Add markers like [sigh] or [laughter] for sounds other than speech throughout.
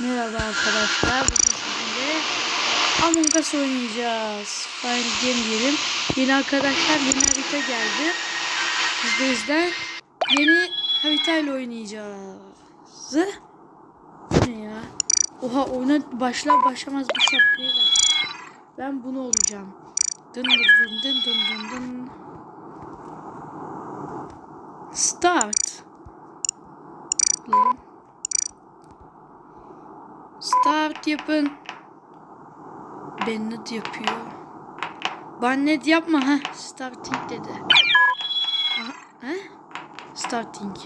Merhaba arkadaşlar. Bugün sizinle Among Us oynayacağız. Final Game diyelim. Yeni arkadaşlar yeni harita geldi. Biz de yüzden yeni haritayla oynayacağız. Bu ne ya? Oha oyuna başlar başlamaz bir şapkayı var. Ben bunu olacağım. Dın dın dın dın dın dın. Start. Bakalım. Start yapın. Bennett yapıyor. Bannet yapma ha. Starting dedi. He? Starting.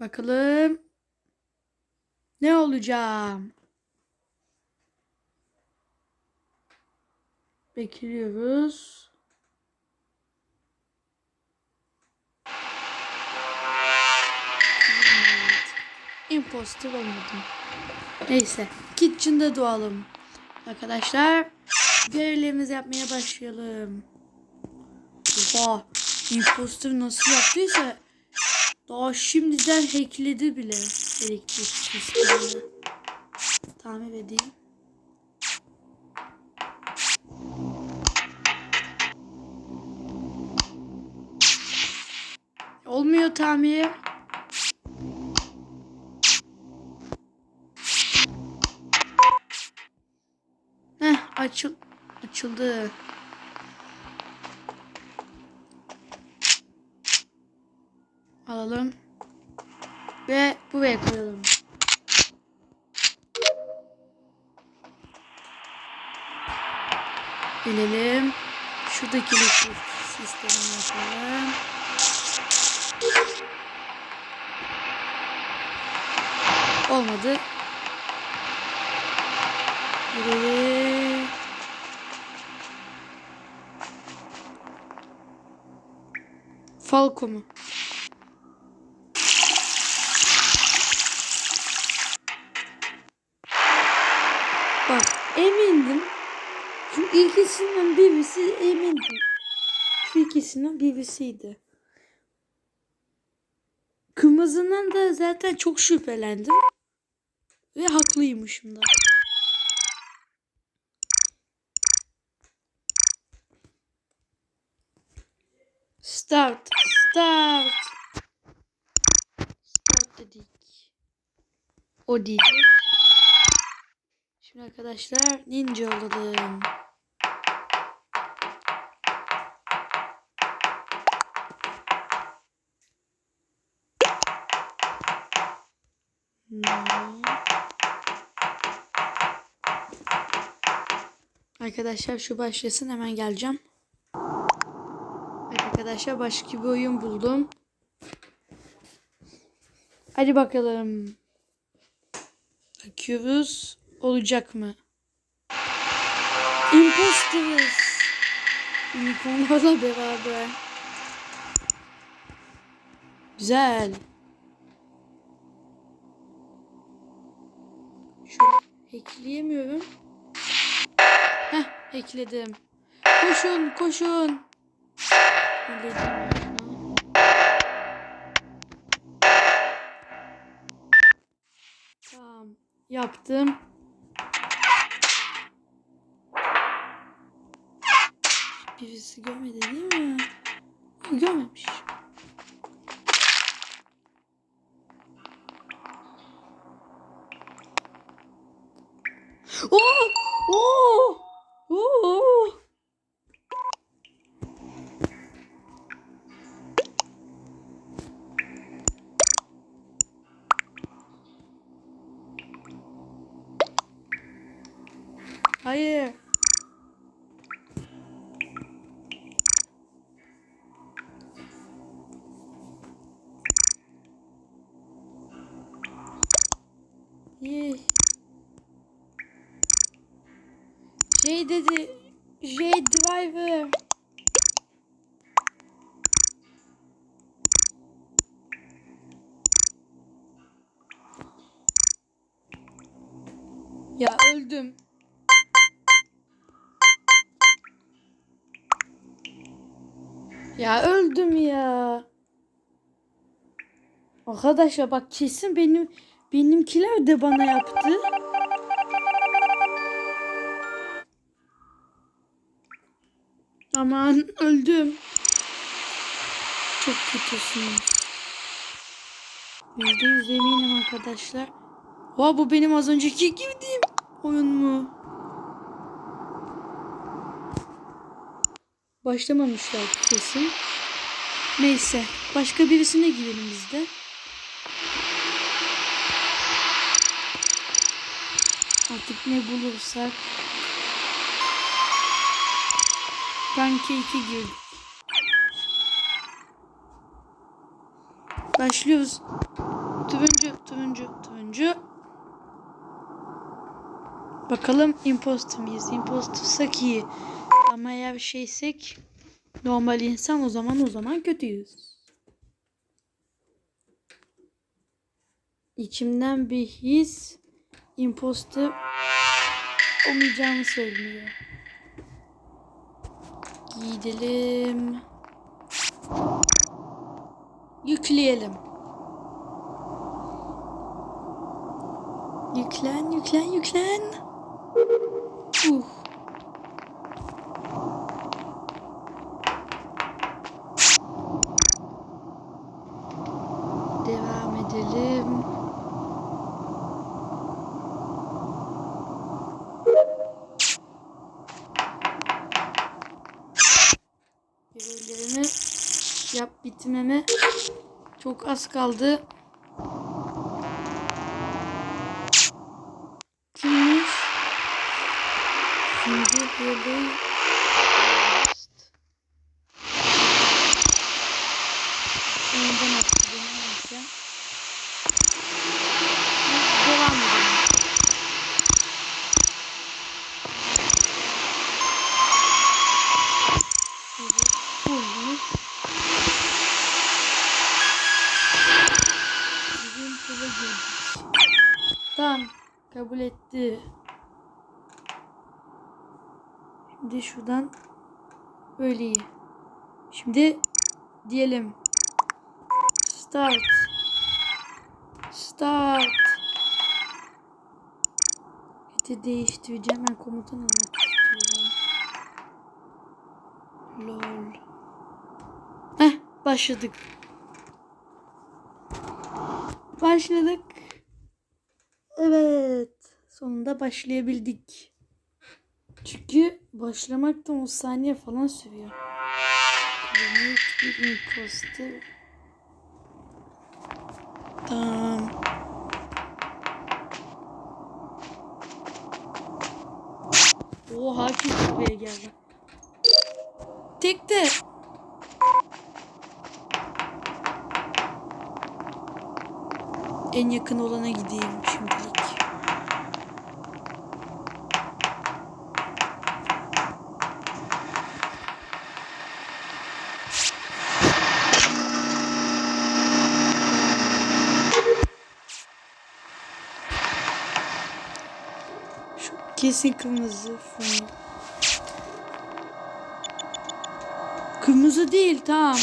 Bakalım. Ne olacağım? Bekliyoruz. Imposter olmadım. Neyse. Kitchen'da doğalım. Arkadaşlar görevlerimizi yapmaya başlayalım. Oha. Imposter nasıl yaptıysa daha şimdiden hackledi bile elektrik sistemini. Tamir edeyim. Olmuyor tamir. Açıl açıldı. Alalım. Ve buraya koyalım. Gelelim. Şuradaki sistemini yapalım. Olmadı. Girelim. Falco mu? Bak emindim. Şu ikisinden birisi emindim. Şu ikisinden birisiydi. Kırmızının da zaten çok şüphelendim. Ve haklıymışım da. Start. Start. Start dedik. O değil. Şimdi arkadaşlar ninja olalım. Hmm. Arkadaşlar şu başlasın hemen geleceğim. Arkadaşlar başka bir oyun buldum. Hadi bakalım. Bakıyoruz. Olacak mı? Imposters. Unicornlarla beraber. Güzel. Şöyle hackleyemiyorum. Heh hackledim. Koşun koşun. Tamam. Yaptım. Birisi görmedi değil mi? Görmemiş. Oo! Oo! Oo! Hayır. İyi. Şey dedi. J driver. Ya öldüm. Ya öldüm ya. Arkadaşlar bak kesin benim benimkiler de bana yaptı. Aman öldüm. Çok kötüsünüz. Yüzde yüz eminim arkadaşlar. Oha bu benim az önceki girdiğim oyun mu? Başlamamışlar kesin. Neyse. Başka birisine girelim biz de. Artık ne bulursak. Pancake'e girdik. Başlıyoruz. Turuncu, turuncu, turuncu. Bakalım imposter miyiz? Impostersak iyi. Ama eğer şeysek normal insan o zaman o zaman kötüyüz. İçimden bir his imposter olmayacağımı söylüyor. Gidelim. Yükleyelim. Yüklen, yüklen, yüklen. Uh. Devam edelim. Görevlerimi yap bitmeme çok az kaldı. Kimmiş? Şimdi böyle Ondan attı beni neyse. Devam edelim. Evet, fullmüş. Bizim kula girdik. Tamam, kabul etti. Şimdi şuradan böyle iyi. Şimdi diyelim. Start. Start. Eti değiştireceğim. Ben komutan olmak istiyorum. Lol. Heh başladık. Başladık. Evet. Sonunda başlayabildik. Çünkü başlamakta 10 saniye falan sürüyor. Unique bir imposter. Tamam. O herkes buraya geldi. Tek de. En yakın olana gideyim şimdilik. Şu kesin kırmızı. Kırmızı değil tamam.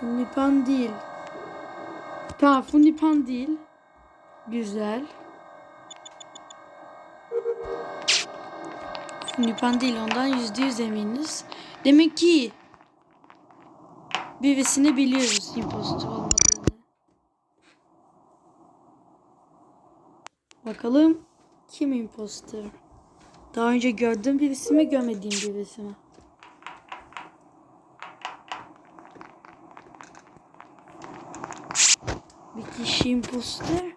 Funipan değil. Tamam funipan değil. Güzel. Funipan değil ondan yüzde yüz eminiz. Demek ki birisini biliyoruz impostor olmadığını. Bakalım kim impostor? Daha önce gördüğüm birisi mi görmediğim birisi mi? Bir kişi impostor.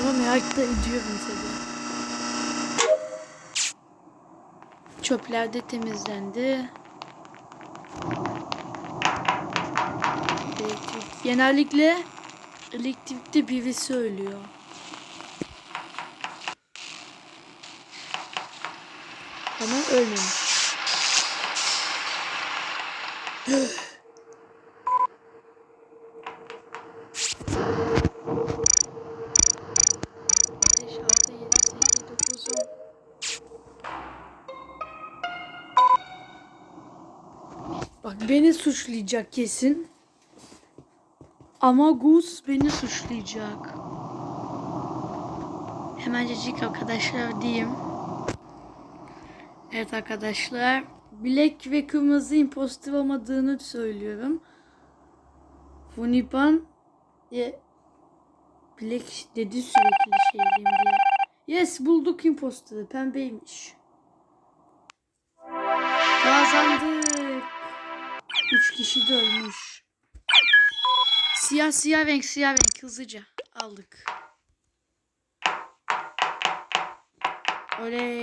Ama merak da ediyorum tabii. Çöpler de temizlendi. Genellikle elektrikte birisi ölüyor. Ama ölmemiş. Bak beni suçlayacak kesin. Ama Gus beni suçlayacak. Hemencecik arkadaşlar diyeyim. Evet arkadaşlar. Black ve kırmızı imposter olmadığını söylüyorum. Funipan e, Black dedi sürekli şeyliyim diye. Yes bulduk imposterı. Pembeymiş. Kazandık. Üç kişi de ölmüş. Siyah siyah renk siyah renk hızlıca aldık. Oley.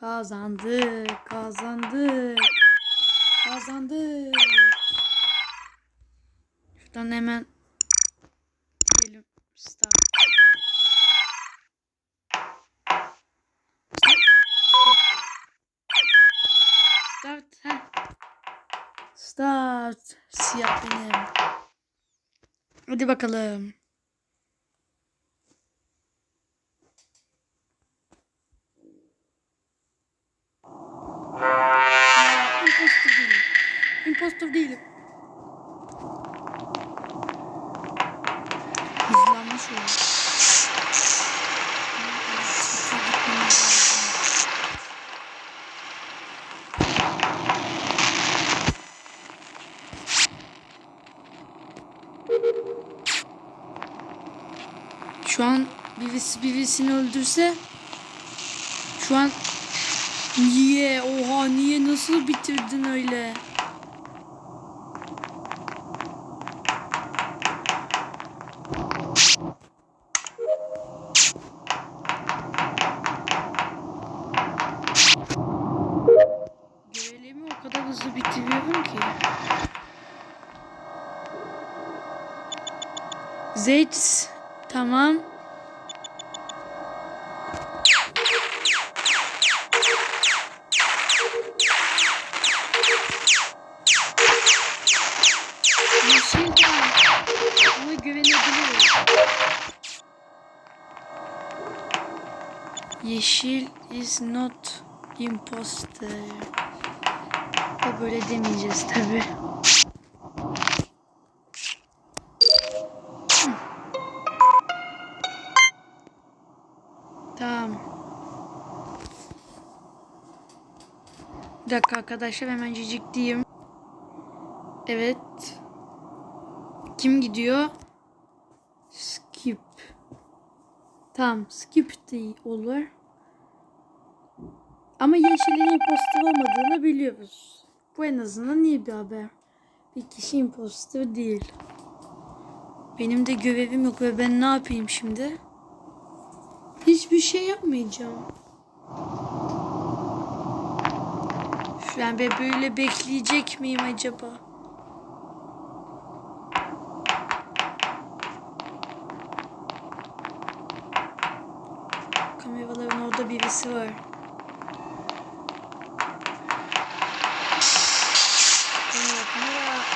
Kazandık. Kazandık. Kazandık. Şuradan hemen gidelim. Start. Start. Heh. Start. Siyah benim. Hadi bakalım. Imposter değilim. Hızlanmış lazım. Şu an birisi birisini öldürse şu an niye oha niye nasıl bitirdin öyle? Görevimi o kadar hızlı bitiriyorum ki. Zeyt tamam. Yeşil is not imposter. Böyle demeyeceğiz tabi. Dakika arkadaşlar hemen diyeyim. Evet. Kim gidiyor? Skip. Tamam skip de olur. Ama yeşilin imposter olmadığını biliyoruz. Bu en azından iyi bir haber. Bir kişi imposter değil. Benim de görevim yok ve ben ne yapayım şimdi? Hiçbir şey yapmayacağım. Ben be böyle bekleyecek miyim acaba? Kameraların orada birisi var. Kamera, kamera.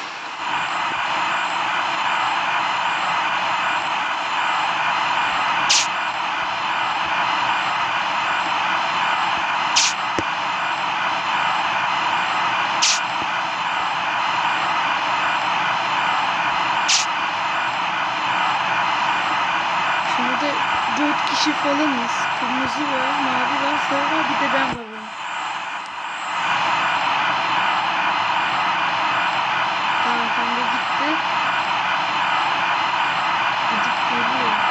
Şimdi de dört kişi falanız. Kırmızı var, mavi var, sarı var, bir de ben varım. Tamam pembe gitti. Gidip geliyor.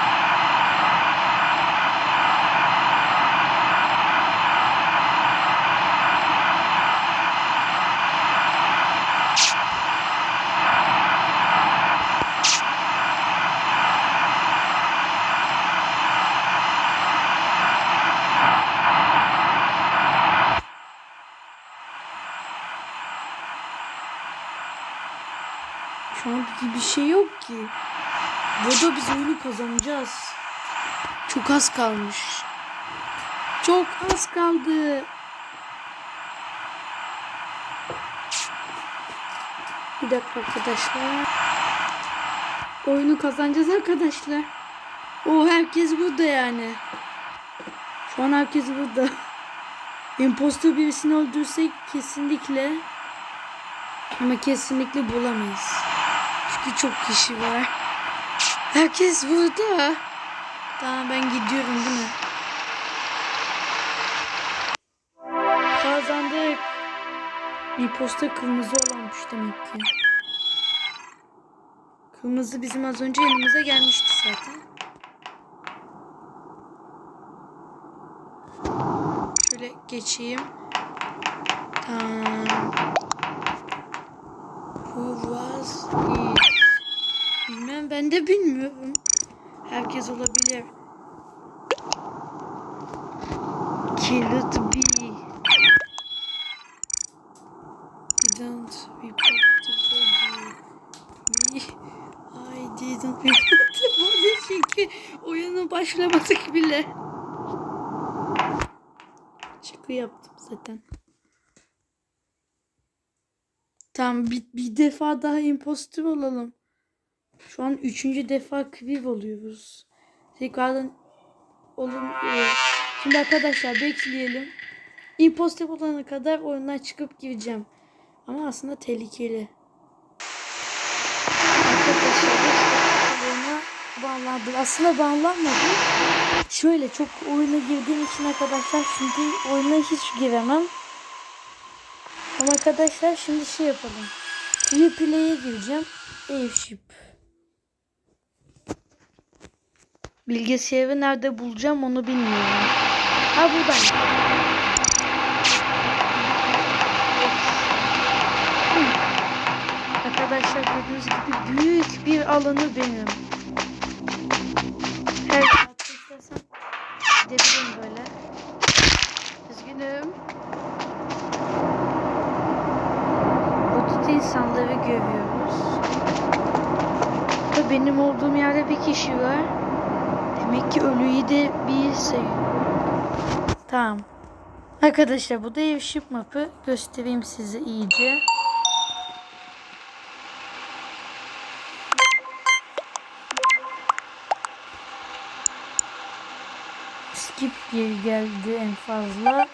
Şu an bir- şey yok ki. Burada biz oyunu kazanacağız. Çok az kalmış. Çok az kaldı. Bir dakika arkadaşlar. Oyunu kazanacağız arkadaşlar. O herkes burada yani. Şu an herkes burada. [laughs] Imposter birisini öldürsek kesinlikle ama kesinlikle bulamayız. Çünkü çok kişi var. Herkes burada. Tamam ben gidiyorum değil mi? Kazandık. İmposta kırmızı olanmış demek ki. Kırmızı bizim az önce yanımıza gelmişti zaten. Şöyle geçeyim. Tamam. Who was it? Ben de bilmiyorum. Herkes olabilir. Kill it be. Don't report the body. Me. I didn't report the body çünkü oyunu başlamadık bile. Şaka yaptım zaten. Tamam bir, bir defa daha impostor olalım. Şu an üçüncü defa kviv oluyoruz. Tekrardan olun. e, Şimdi arkadaşlar bekleyelim. Impostor olana kadar oyundan çıkıp gireceğim. Ama aslında tehlikeli. Arkadaşlar bağlandım. Aslında bağlanmadım. Şöyle çok oyuna girdiğim için arkadaşlar şimdi oyuna hiç giremem. Ama arkadaşlar şimdi şey yapalım. Replay'e gireceğim. Airship. Bilgisayarı nerede bulacağım onu bilmiyorum. Ha buradan. Arkadaşlar gördüğünüz gibi büyük bir alanı benim. Her saatte istersem gidebilirim böyle. Üzgünüm. Burada insanları görüyoruz. Ve benim olduğum yerde bir kişi var. Demek ki ölüyü de bir sayıyor. Tamam. Arkadaşlar bu da airship mapı. Göstereyim size iyice. Skip geri geldi en fazla.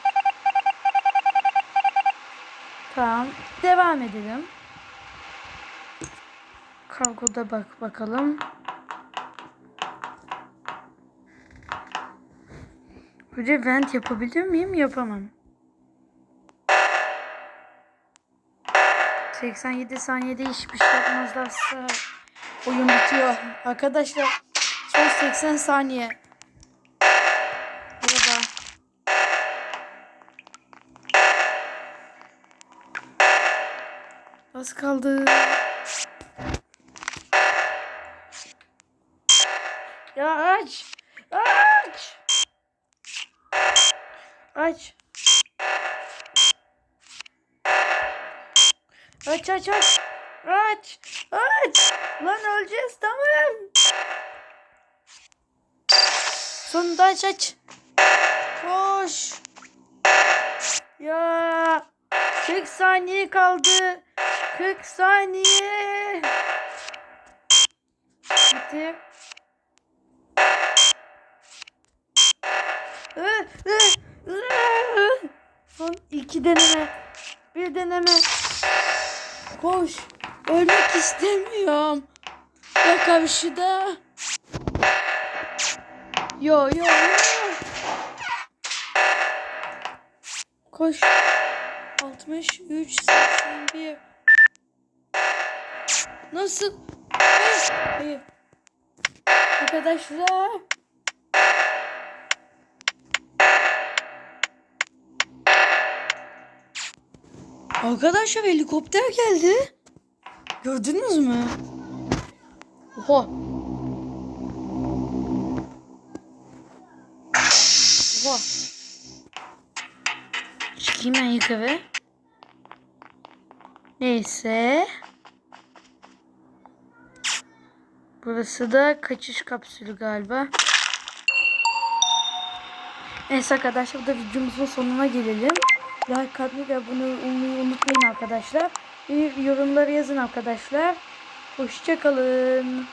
Tamam. Devam edelim. Kargoda bak bakalım. Böyle vent yapabilir miyim? Yapamam. 87 saniyede hiçbir şey yapmazlarsa oyun bitiyor. Arkadaşlar son 80 saniye. Merhaba. Az kaldı. Aç aç aç. Aç. Lan öleceğiz tamam. Sonunda aç aç. Koş. Ya. 40 saniye kaldı. 40 saniye. Bitti. Son iki deneme. Bir deneme. Koş. Ölmek istemiyorum. Ya karşıda. Yo yo yo. Koş. 63 81 Nasıl? Hayır. Arkadaşlar. Arkadaşlar helikopter geldi. Gördünüz mü? Oha. Oha. Çıkayım ben yukarı. Neyse. Burası da kaçış kapsülü galiba. Neyse arkadaşlar bu da videomuzun sonuna gelelim. Like atmayı ve olmayı unutmayın arkadaşlar. Yorumları yazın arkadaşlar. Hoşçakalın.